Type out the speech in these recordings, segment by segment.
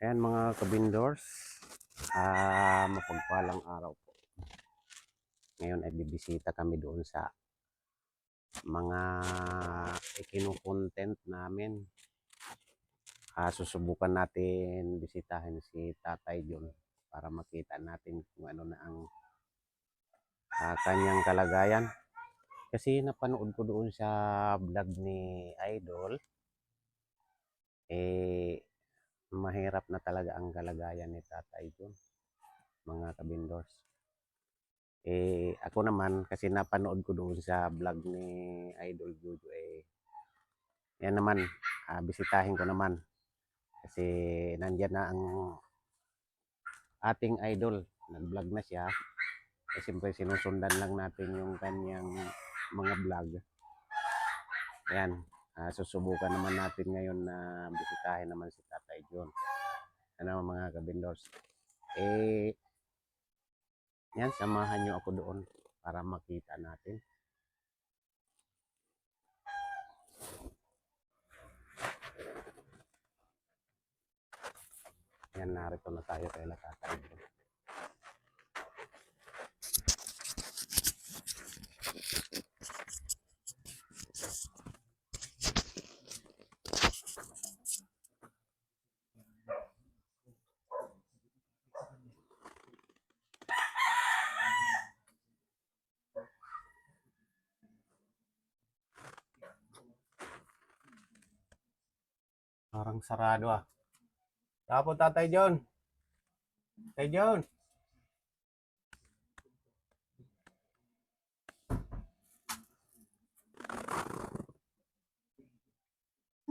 Ayan mga kabindors, ah mapagpalang araw po. Ngayon ay bibisita kami doon sa mga ikinukontent namin. Ah, susubukan natin bisitahin si Tatay John para makita natin kung ano na ang ah, kanyang kalagayan. Kasi napanood ko doon sa vlog ni Idol, eh mahirap na talaga ang kalagayan ni Tatay John, mga kabindors. Eh, ako naman, kasi napanood ko doon sa vlog ni Idol Jojo, eh, yan naman, ah, bisitahin ko naman. Kasi nandyan na ang ating idol, nag-vlog na siya. Eh, siyempre sinusundan lang natin yung kanyang mga vlog. Ayan, Ah, susubukan naman natin ngayon na bisitahin naman si Tatay John. Ano mga kabindors. Eh, yan, samahan nyo ako doon para makita natin. Yan, narito na tayo kay Tatay sarado ah. Tapos Tatay John. Tatay John.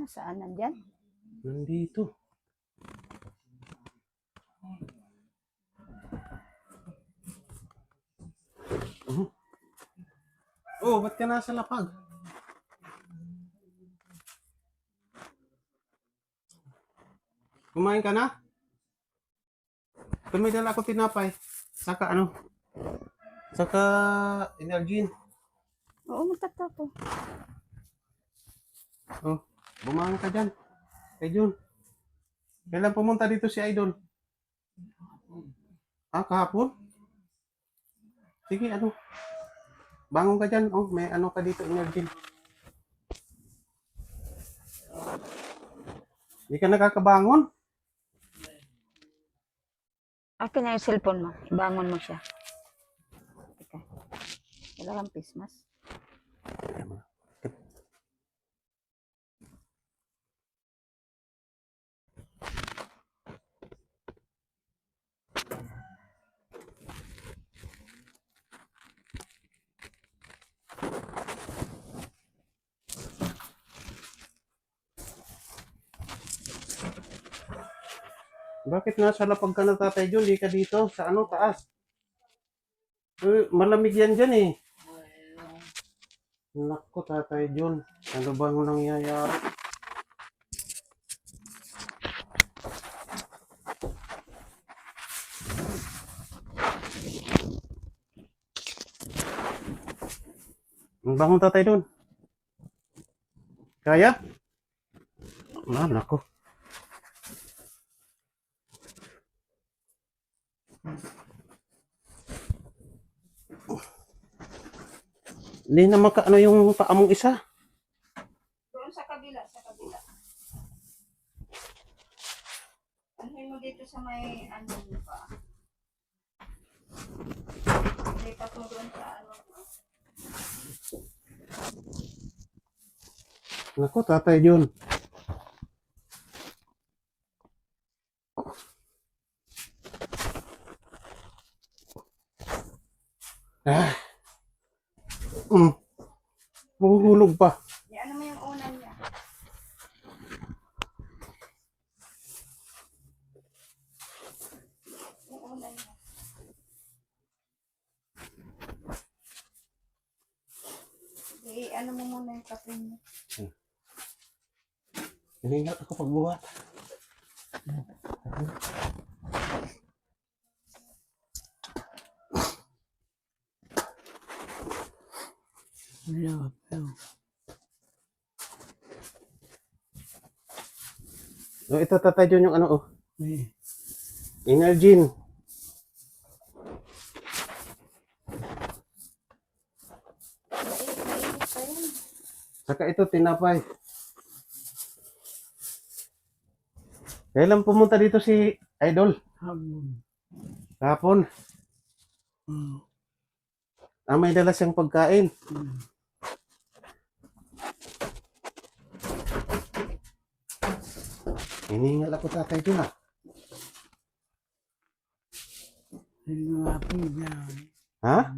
Saan nandyan? Nandito. Oh, ba't ka nasa lapag? Kumain ka na? Tumay dala ako tinapay. Saka ano? Saka energin. Oo, magtatapo. Oh, bumangon ka dyan. Kay Jun. Kailan pumunta dito si Idol? Ah, kahapon? Sige, ano? Bangon ka dyan. Oh, may ano ka dito, energy. Hindi ka nakakabangon? Akin na yung cellphone mo. Ibangon mo siya. Teka. Wala kang pismas. Bakit nasa lapag ka na tatay Jun? Di ka dito sa ano, taas. Eh, malamig yan dyan eh. Nako, tatay Jun. Ano ba ang nangyayari? Ang bangon tatay Jun. Kaya? Ah, nako. Hindi na makaano yung paa mong isa. Doon sa kabila, sa kabila. Ano mo dito sa may ano mo pa? Hindi pa to doon sa ano. Nako, tatay yun. Ah. Mm. Mahuhulog pa. Di ano mo yung unan niya? Yung unan niya. Di ano mo muna yung kape niya. Hiningal ako pagbuhat. Wala pa. Oh, ito tatay yun yung ano oh. Eh, Energin. Saka ito, tinapay. Kailan pumunta dito si Idol? hapon. Kapon. Hmm. Ah, may dala siyang pagkain. Hmm. Hiningal ako tatay. Sinapin niya. Ha?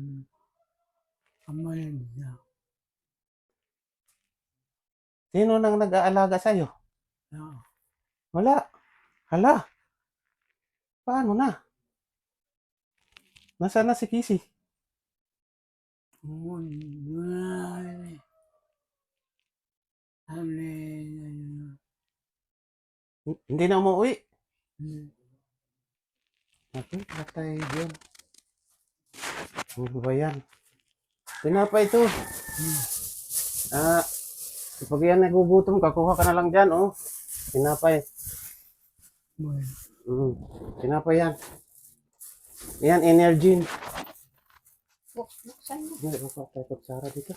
Sino nang nag-aalaga sa'yo? Wala. Hala. Paano na? Nasaan na si Kisi? Kung H- Hindi na umuwi. yun? Okay, tatay yun. Ano ba yan? Tinapay ito. Ah, pag yan nagugutom ka, kuha ka na lang dyan, oh. Tinapay. Boy. Mm, tinapay yan. Yan, energy. Buk- Buksan mo. Hindi, baka tayo kutsara dito.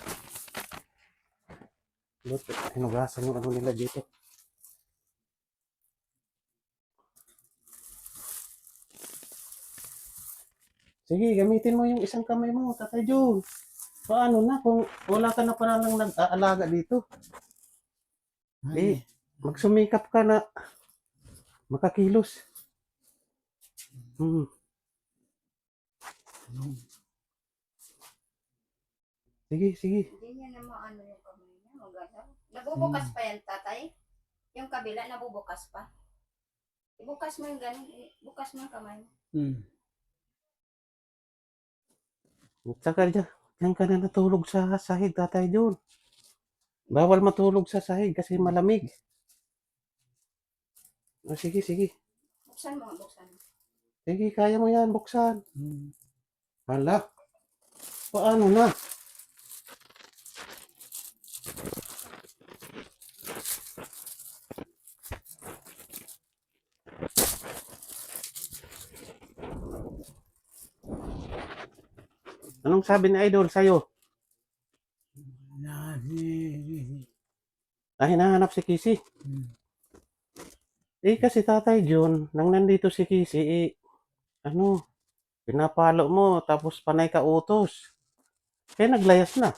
Ba't hinugasan yung ano nila dito? Sige, gamitin mo yung isang kamay mo, Tatay Jun. Paano na kung wala ka na pa lang nag-aalaga dito? Eh, magsumikap ka na makakilos. Hmm. Sige, sige. Hindi niya na maano Magalaw. Nabubukas pa yan, tatay. Yung kabila, nabubukas pa. Ibukas mo yung ganun. Bukas mo yung kamay mo. Hmm. At saka dyan, dyan ka na natulog sa sahig, tatay John. Bawal matulog sa sahig kasi malamig. O sige, sige. Buksan mo, buksan mo. Sige, kaya mo yan, buksan. Hmm. Hala. Paano na? Anong sabi ni Idol sa'yo? Ah, hinahanap si Kisi. Hmm. Eh, kasi Tatay John, nang nandito si Kisi, eh, ano, pinapalo mo, tapos panay ka utos. Kaya naglayas na.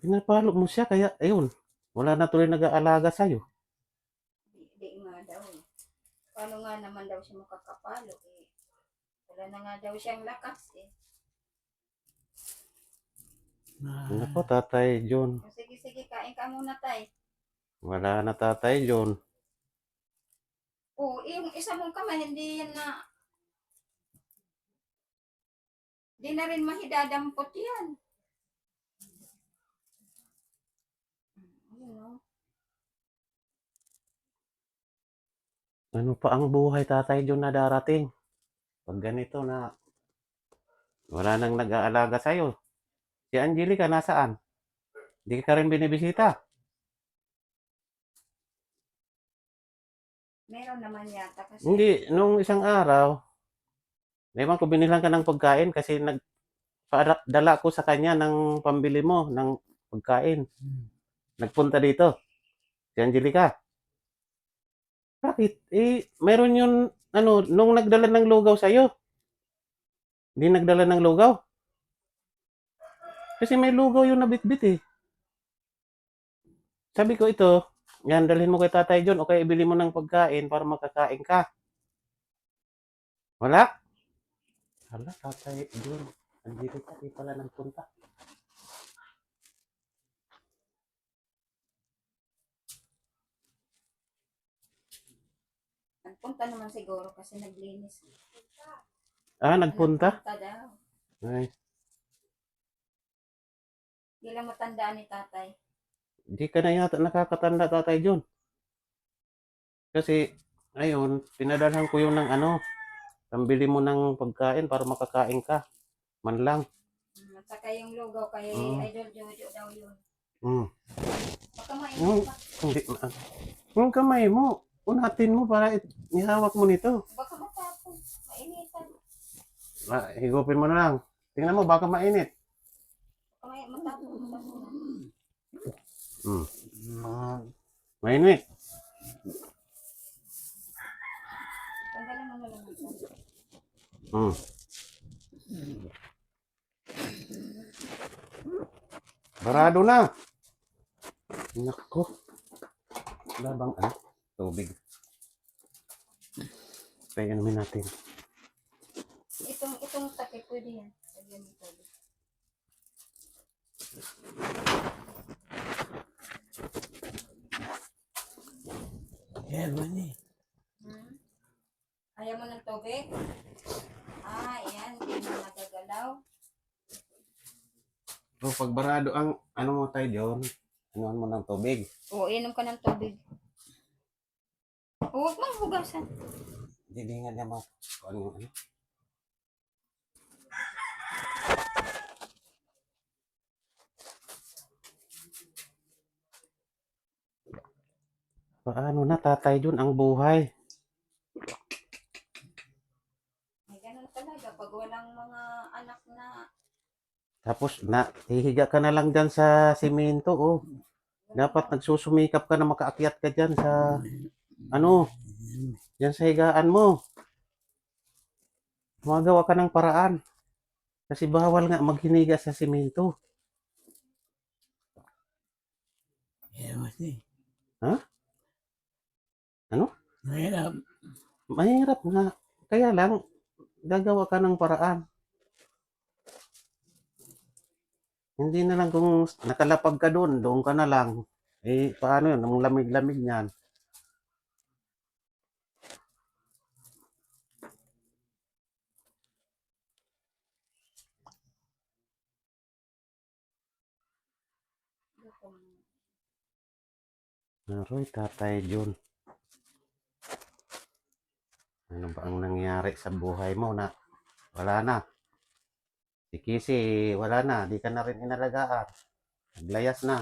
Pinapalo mo siya, kaya, ayun, wala na tuloy nag-aalaga sa'yo. Di, di nga daw. eh. Paano nga naman daw siya makakapalo eh. Wala na nga daw siyang lakas eh. Na. Nako, Tatay John. O, sige, sige, kain ka muna tay. Wala na Tatay John. O, yung isa mong kamay, hindi yan na... Di na rin mahidadampot yan. Ano pa ang buhay Tatay John na darating? Pag ganito na, wala nang nag-aalaga sa'yo. Si Angelica, nasaan? Hindi ka rin binibisita. Meron naman yata kasi. Hindi, nung isang araw, naman ko binilang ka ng pagkain kasi nag dala ko sa kanya ng pambili mo ng pagkain. Hmm. Nagpunta dito. Si Angelica. Bakit? Eh, meron yun, ano, nung nagdala ng lugaw sa'yo. Hindi nagdala ng lugaw. Kasi may lugaw yung nabitbit eh. Sabi ko ito, yan, dalhin mo kay Tatay John o kaya ibili mo ng pagkain para makakain ka. Wala? Hala, Tatay John. Andito ka, di pala nagpunta. Nagpunta naman siguro kasi naglinis. Ah, nagpunta? Nagpunta daw. Ay, Hindi lang matandaan ni tatay. Hindi ka na yata nakakatanda, Tatay John. Kasi, ayun, pinadalhan ko yung ng ano, pambili mo ng pagkain para makakain ka. Man lang. At saka yung lugaw kay Mm. Idol Jojo daw yun. Mm. Baka mainit Yung, hindi na. Yung kamay mo, unatin mo para it- ihawak mo nito. Baka matapon. Mainitan. Ah, Higupin mo na lang. Tingnan mo, baka mainit. Baka may matapon. matapon. Hmm. Ma- Mainit. Tanggalin mo na lang. Hmm. Barado na. Nako. Wala bang ano? Tubig. Kaya inumin natin. Itong, itong takip, pwede yan. Lagyan mo tubig. Ba ni? Hmm? Ayaw mo ng tubig? Ah, yan. Hindi mo nagagalaw. So, pag barado ang ano mo tayo John, anuhan mo ng tubig. Oo, inom ka ng tubig. Huwag mong hugasan. Hindi di nga niya ma... Ano, ano? Paano na tatay John ang buhay? May ganun talaga. Pag walang mga anak na Tapos na hihiga ka na lang dyan sa simento oh. Dapat nagsusumikap ka na makaakyat ka dyan sa ano, dyan sa higaan mo. Magawa ka ng paraan. Kasi bawal nga maghiniga sa simento. Ba ni? Ha? Ano? Mahirap. Mahirap nga. Kaya lang, gagawa ka ng paraan. Hindi na lang kung nakalapag ka doon, doon ka na lang. Eh, paano yun? Ang lamig-lamig niyan. Naroy, tatay Jun. Ano ba ang nangyari sa buhay mo na wala na? Si Kisi, wala na. Di ka na rin inalagaan. Naglayas na.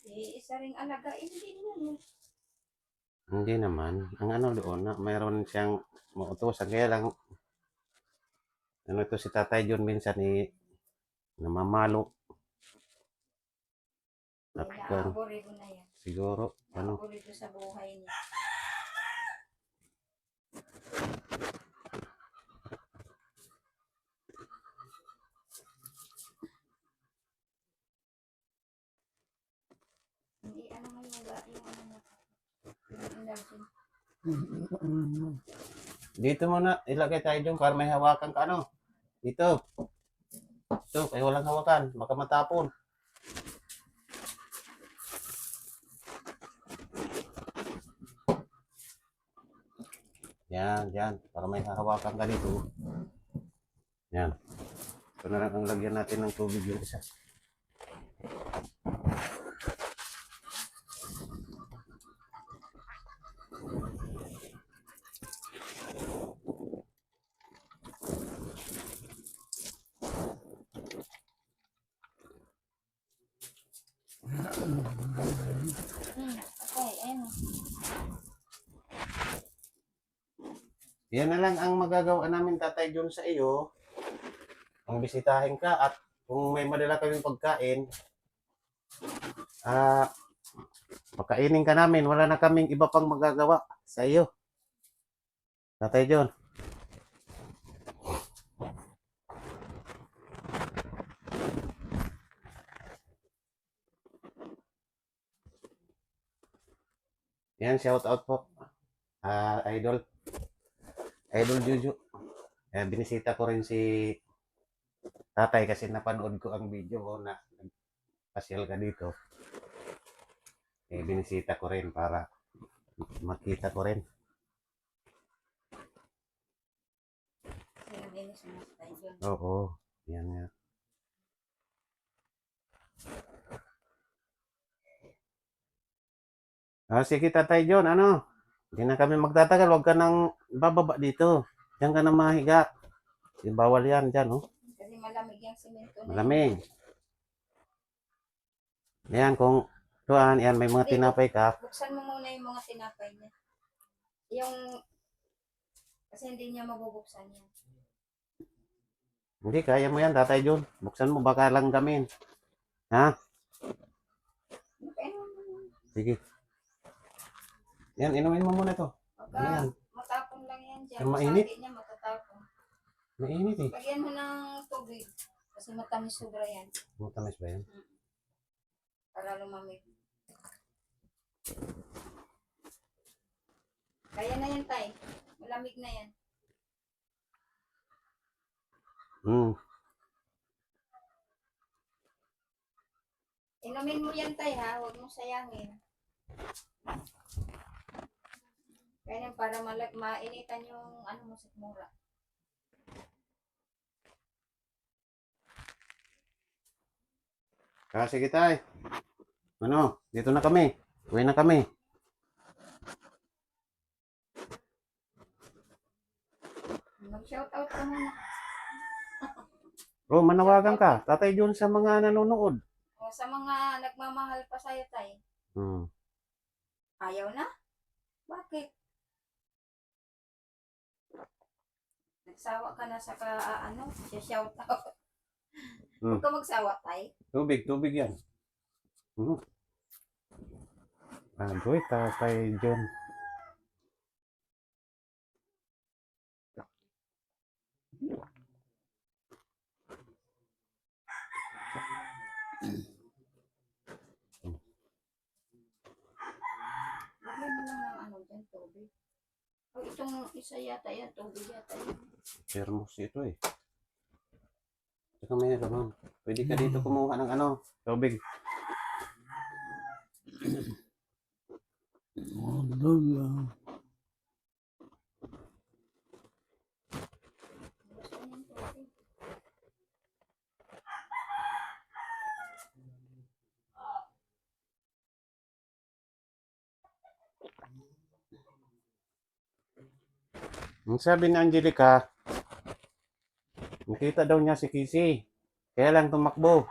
si isa ring alagain din yan. eh. Hindi naman. Ang ano doon, na mayroon siyang mautusan. Kaya lang, ano ito si Tatay John minsan ni namamalo. At yan. siguro, ano, sa buhay niya. Hindi ano mo yung ga- yung ano. Yung energy. dito muna, ilagay tayo dyan para may hawakan ka, ano? Dito. Ito, kaya walang hawakan. Baka matapon. Yan, yan. Para may hahawakan ka. Yan. Ito na lang ang lagyan natin ng tubig yung isa. Hmm, okay, ayun. Yan na lang ang magagawa namin tatay John sa iyo. Ang bisitahin ka at kung may madala kaming pagkain, ah, pakainin ka namin. Wala na kaming iba pang magagawa sa iyo. Tatay John. Yan, shout out po. Ah, idol. Idol Juju. Eh, binisita ko rin si tatay kasi napanood ko ang video mo na pasyal ka dito. Eh, binisita ko rin para makita ko rin. Oo. Yan nga. Ah, sige tatay John, ano? Hindi na kami magtatagal. Huwag ka nang bababa dito. Diyan ka na mahiga. Di Bawal yan dyan, oh. Kasi malamig yung simento. Malamig. Yan, kung tuan, yan, may mga tinapay ka. Buksan mo muna yung mga tinapay niya. Yung, kasi hindi niya mabubuksan yan. Hindi, kaya mo yan, tatay John. Buksan mo, baka lang gamin. Ha? Okay, Sige. Yan, inumin mo muna to. Pagka Ayan. matapon lang yan dyan. Ang mainit. Masagi niya matatapon. Mainit eh. Lagyan mo ng tubig. Kasi matamis sobra yan. Matamis ba yan? Para lumamig. Kaya na yan, tay. Malamig na yan. Hmm. Inumin mo yan, tay, ha? Huwag mong sayangin. Kaya yan, para malag mainitan yung ano mo sa mura. Ah, sige tay. Ano, dito na kami. Uwi na kami. Mag-shoutout ka muna. Bro, manawagan ka. Tatay John sa mga nanonood. O, sa mga nagmamahal pa sa'yo, tay. Hmm. Ayaw na? Bakit? Nagsawa ka na sa ka, ah, ano, shout out. Hmm. Huwag ka magsawa, tay. Tubig, tubig yan. Hmm. Agoy, tatay John. Lagyan mo lang ng ano dyan, tubig. O, itong isa yata yan, tubig yata yan. Thermos ito eh. Saka may naman. Pwede ka dito kumuha ng ano, tubig. Ang sabi ni Angelica, nakita daw niya si Kisi. Kaya lang tumakbo.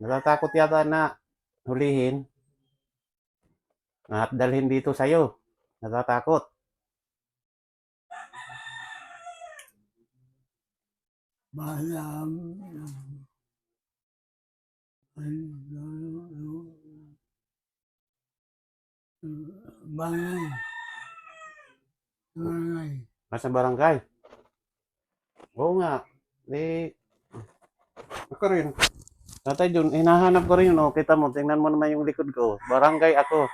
Natatakot yata na hulihin. At dalhin dito sa'yo. Natatakot. Malam. Ano? Bangay. Bangay. Nasa barangay. Oo nga. Di, ako rin. Tatay Jun, hinahanap ko rin yun. Oh. Kita mo, tingnan mo naman yung likod ko. Barangay ako.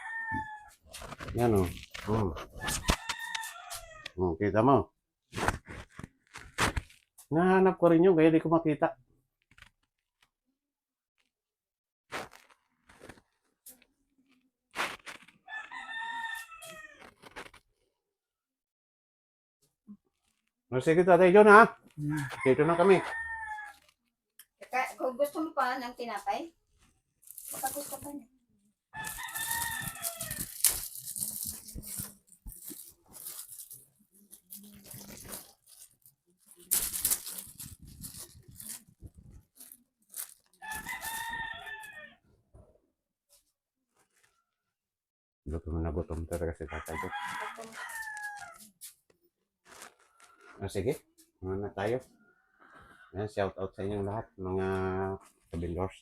Yan o. Oh. Oh, kita mo. Hinahanap ko rin yun, kaya di ko makita. Oh, sige, Tatay Jun, ha? Dito na kami. Kung gusto mo pa ng tinapay, baka gusto pa niya. Gutom na gutom talaga si Tatay Jun. Gusto- Ah, sige, mga na tayo. Ayan, shout out sa inyong lahat, mga kabindors.